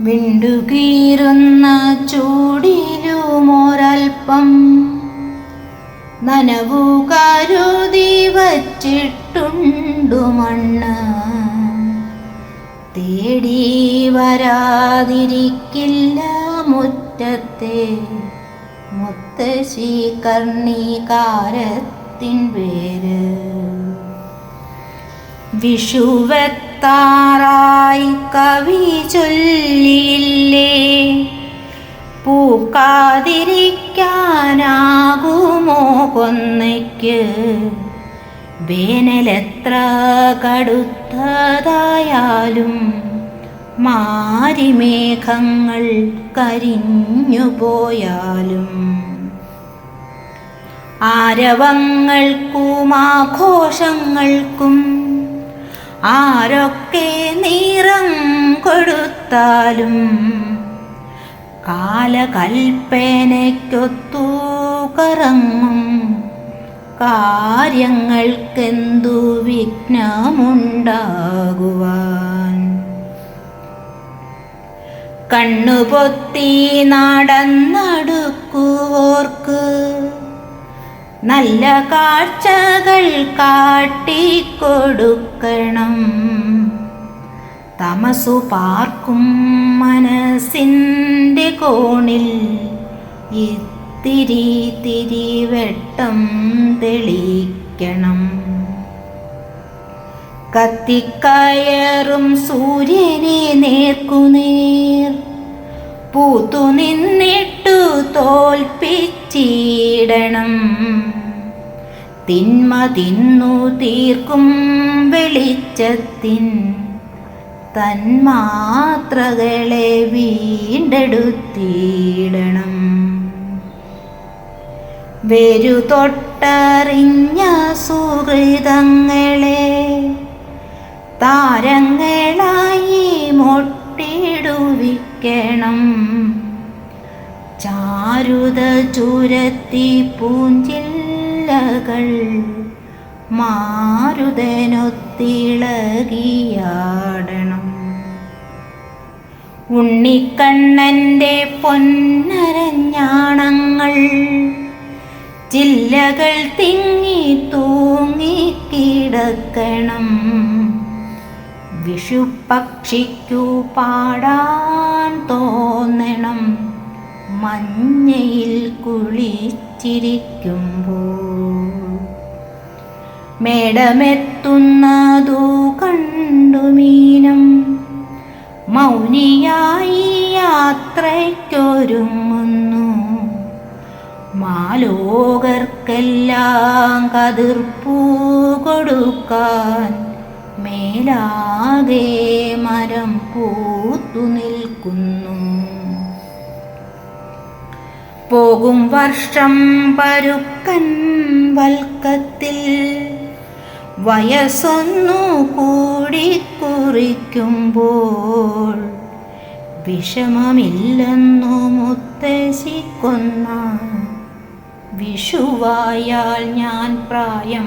വിണ്ടുകീറുന്ന ചൂടിലുമൊരൽപ്പം നനവു കരുതി വച്ചിട്ടുണ്ടു മണ്ണ്. തേടി വരാതിരിക്കില്ല മുറ്റത്തെ. മുത്തശ്ശി കർണികാരത്തിൻ പേര്. വിഷുവെത്താറായി കവി ചൊല്ലിയില്ലേ പൂക്കാതിരിക്കാനാകുമോ കൊന്നയ്ക്ക്? വേനലെത്ര കടുത്തതായാലും മാരിമേഘങ്ങൾ കരിഞ്ഞുപോയാലും. ആരവങ്ങൾ ആരവങ്ങൾക്കും ആഘോഷങ്ങൾക്കും ആരൊക്കെ കൊടുത്താലും കാലകൽപ്പനയ്ക്കൊത്തു കറങ്ങും. കാര്യങ്ങൾക്കെന്തു വിഘ്നമുണ്ടാകുവാൻ? കണ്ണുപൊത്തി നടന്നടുക്കുവോർക്ക് നല്ല കാഴ്ചകൾ കാട്ടിക്കൊടുക്കണം. തമസു പാർക്കും മനസ്സിന്റെ കോണിൽ. ഇത്തിരി തിരിവെട്ടം തെളിക്കണം കത്തിക്കയറും സൂര്യനെ നേർക്കുനേർ. പൂത്തു നിന്നിട്ടു തോൽപ്പിച്ചിടണം. തിന്മ തിന്നു തീർക്കും വെളിച്ചത്തിൻ. തന്മാത്രകളെ വീണ്ടെടുത്തിടണം. വേരു തൊട്ടറിഞ്ഞ സുഹൃതങ്ങളെ താരങ്ങളായി മൊട്ടിടുവിക്കണം. ചാരുത ചുരത്തി പൂഞ്ചില്ലകൾ മാരുതനൊത്തിളകിയാടണം. ഉണ്ണിക്കണ്ണന്റെ പൊന്നരഞ്ഞാണങ്ങൾ. ചില്ലകൾ തിങ്ങി തൂങ്ങി കിടക്കണം. വിഷുപക്ഷിക്കു പാടാൻ തോന്നണം. മഞ്ഞയിൽ കുളിച്ചിരിക്കുമ്പോൾ. മേടമെത്തുന്നതു യാത്രയ്ക്കൊരുങ്ങുന്നു മാലോകർക്കെല്ലാം കതിർപ്പൂ കൊടുക്കാൻ മേലാകെ മരം പൂത്തു നിൽക്കുന്നു. പോകും വർഷം പരുക്കൻ വൽക്കത്തിൽ വയസ്സൊന്നു കൂടി കുറിക്കുമ്പോൾ വിഷമമില്ലെന്നു മുത്തശ്ശിക്കൊന്ന വിഷുവായാൽ ഞാൻ പ്രായം